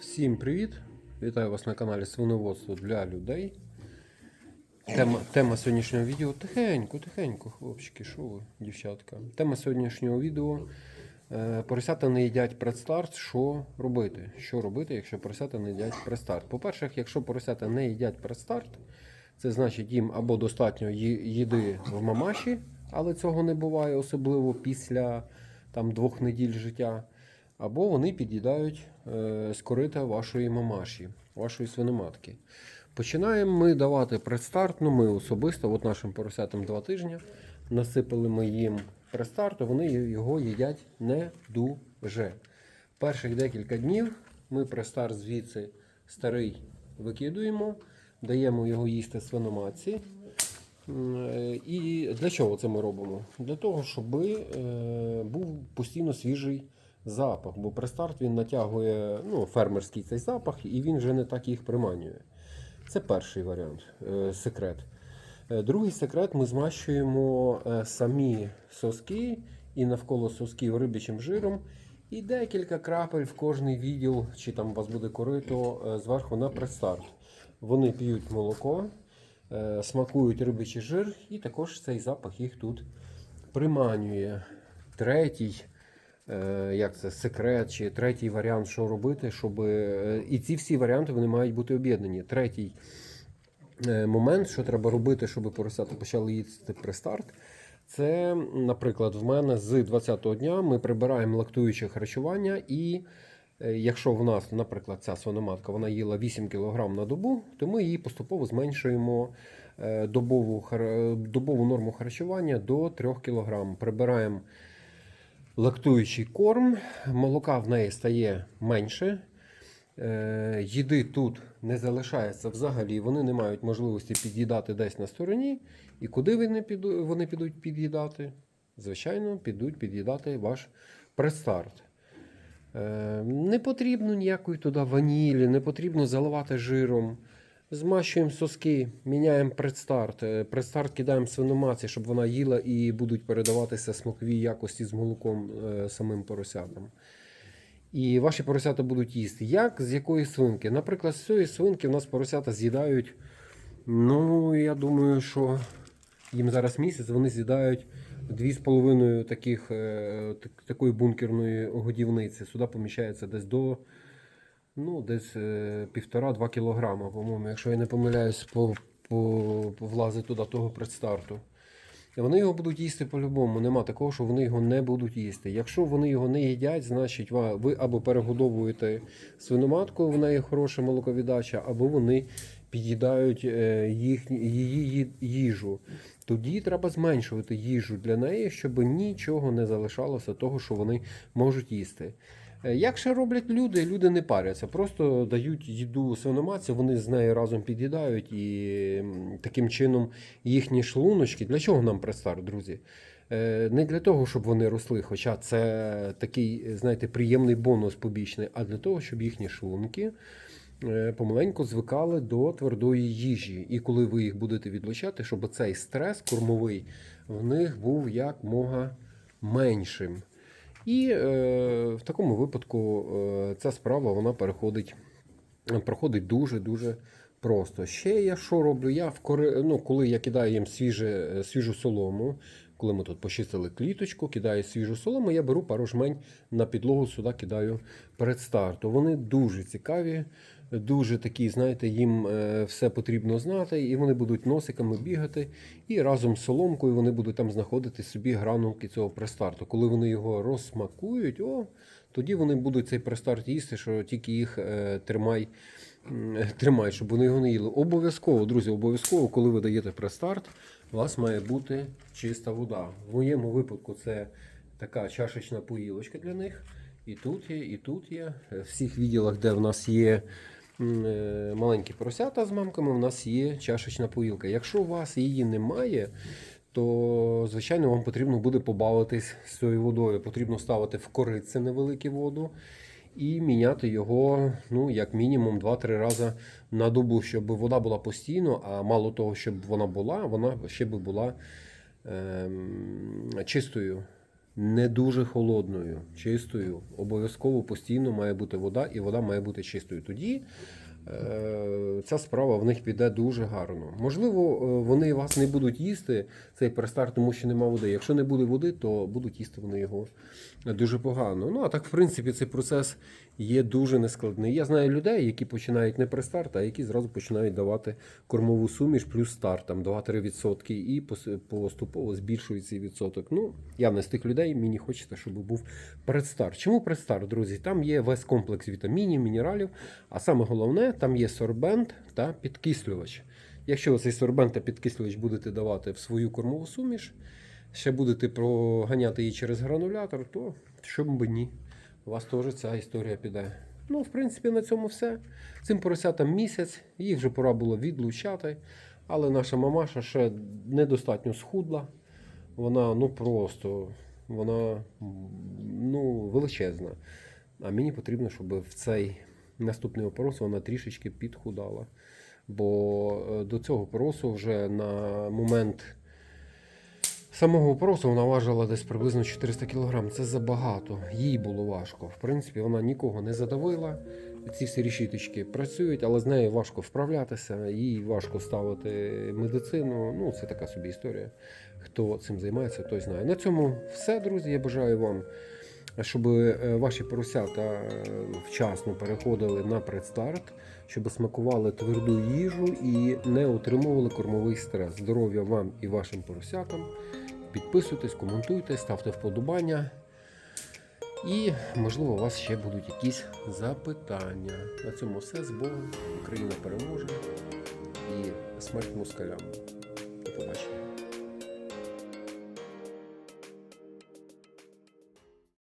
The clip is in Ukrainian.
Всім привіт! Вітаю вас на каналі Свиноводство для людей. Тема, тема сьогоднішнього відео тихенько, тихенько, хлопчики, що ви, дівчатка. Тема сьогоднішнього відео е, поросята не їдять предстарт. Що робити? Що робити, якщо поросята не їдять предстарт? По-перше, якщо поросята не їдять предстарт, це значить їм або достатньо їди в мамаші, але цього не буває, особливо після там, двох неділь життя. Або вони під'їдають е, з корита вашої мамаші, вашої свиноматки. Починаємо ми давати предстарт, ну ми особисто, от нашим поросятам два тижні, насипали ми їм предстарт, а вони його їдять не дуже. Перших декілька днів ми предстарт звідси старий викидуємо, даємо його їсти свиноматці. Е, І для чого це ми робимо? Для того, щоб е, був постійно свіжий запах, бо престарт він натягує ну, фермерський цей запах, і він вже не так їх приманює. Це перший варіант, е, секрет. Другий секрет ми змащуємо самі соски і навколо сосків рибячим жиром. І декілька крапель в кожний відділ, чи там у вас буде корито, зверху на предстарт. Вони п'ють молоко, смакують рибичий жир, і також цей запах їх тут приманює. Третій, е, як це, секрет, чи третій варіант, що робити, щоб. е, І ці всі варіанти вони мають бути об'єднані. Третій е, момент, що треба робити, щоб поросята почали їсти престарт. Це, наприклад, в мене з 20-го дня ми прибираємо лактуюче харчування, і е, якщо в нас, наприклад, ця свиноматка вона їла 8 кг на добу, то ми її поступово зменшуємо е, добову, добову норму харчування до 3 кг. Прибираємо лактуючий корм, молока в неї стає менше. Е, Їди тут не залишається взагалі, вони не мають можливості під'їдати десь на стороні. І куди вони піду- вони підуть під'їдати? Звичайно, підуть під'їдати ваш предстарт. Е, Не потрібно ніякої туди ванілі, не потрібно заливати жиром. Змащуємо соски, міняємо предстарт. Е, Предстарт кидаємо свиномаці, щоб вона їла і будуть передаватися смакові якості з молоком е, самим поросятам. І ваші поросята будуть їсти. Як з якої свинки? Наприклад, з цієї свинки в нас поросята з'їдають. Ну, я думаю, що їм зараз місяць, вони з'їдають 2,5 таких, е, так- такої бункерної годівниці. Сюди поміщається десь до ну, десь е, 1,5-2 кілограма, по-моєму, якщо я не помиляюсь, по, по, влазить туди того предстарту. Вони його будуть їсти по-любому. Нема такого, що вони його не будуть їсти. Якщо вони його не їдять, значить ви або перегодовуєте свиноматку, в неї хороша молоковіддача, або вони під'їдають е, її їжу. Тоді треба зменшувати їжу для неї, щоб нічого не залишалося того, що вони можуть їсти. Е, Як ще роблять люди, люди не паряться, просто дають їду свиноматці, вони з нею разом під'їдають і таким чином їхні шлуночки. Для чого нам престар, друзі? Е, Не для того, щоб вони росли, хоча це такий, знаєте, приємний бонус побічний, а для того, щоб їхні шлунки помаленьку звикали до твердої їжі. І коли ви їх будете відлучати, щоб цей стрес кормовий в них був якмога меншим. І е, в такому випадку е, ця справа вона переходить, проходить дуже-дуже просто. Ще я що роблю? Я в кори... ну, коли я кидаю їм свіже, е, свіжу солому, коли ми тут почистили кліточку, кидаю свіжу солому, я беру пару жмень на підлогу, сюди кидаю перед стартом. Вони дуже цікаві, дуже такі, знаєте, їм е, все потрібно знати, і вони будуть носиками бігати, і разом з соломкою вони будуть там знаходити собі гранулки цього престарту. Коли вони його розсмакують, о, тоді вони будуть цей престарт їсти, що тільки їх е, тримай, м, тримай, щоб вони його не їли. Обов'язково, друзі, обов'язково, коли ви даєте престарт, у вас має бути чиста вода. В моєму випадку це така чашечна поїлочка для них. І тут є, і тут є. В всіх відділах, де в нас є е, маленькі поросята з мамками, в нас є чашечна поїлка. Якщо у вас її немає, то звичайно вам потрібно буде побавитись з цією водою. Потрібно ставити в корице невелику воду і міняти його ну, як мінімум 2-3 рази на добу, щоб вода була постійно, а мало того, щоб вона була, вона ще би була ем, чистою. Не дуже холодною, чистою. Обов'язково постійно має бути вода, і вода має бути чистою. Тоді ця справа в них піде дуже гарно. Можливо, е, вони вас не будуть їсти, цей перестар, тому що нема води. Якщо не буде води, то будуть їсти вони його дуже погано. Ну а так, в принципі, цей процес є дуже нескладний. Я знаю людей, які починають не престарт, а які зразу починають давати кормову суміш плюс старт, там 2-3% і поступово збільшують цей відсоток. Ну, я не з тих людей, мені хочеться, щоб був предстарт. Чому предстарт, друзі? Там є весь комплекс вітамінів, мінералів, а саме головне, там є сорбент та підкислювач. Якщо ви цей сорбент та підкислювач будете давати в свою кормову суміш, ще будете проганяти її через гранулятор, то що б ні, у вас теж ця історія піде. Ну, в принципі, на цьому все. Цим поросятам місяць, їх вже пора було відлучати. Але наша мамаша ще недостатньо схудла. Вона ну просто вона ну, величезна. А мені потрібно, щоб в цей наступний опорос вона трішечки підхудала. Бо е, до цього поросу вже на момент самого опоросу вона важила десь приблизно 400 кг. Це забагато. Їй було важко. В принципі, вона нікого не задавила. Ці всі рішіточки працюють, але з нею важко вправлятися, їй важко ставити медицину. Ну, це така собі історія. Хто цим займається, той знає. На цьому все, друзі. Я бажаю вам, щоб е, ваші поросята е, вчасно переходили на предстарт, щоб смакували тверду їжу і не отримували кормовий стрес. Здоров'я вам і вашим поросятам. Підписуйтесь, коментуйте, ставте вподобання. І, можливо, у вас ще будуть якісь запитання. На цьому все з Богом. Україна переможе і смерть москалям. До побачення.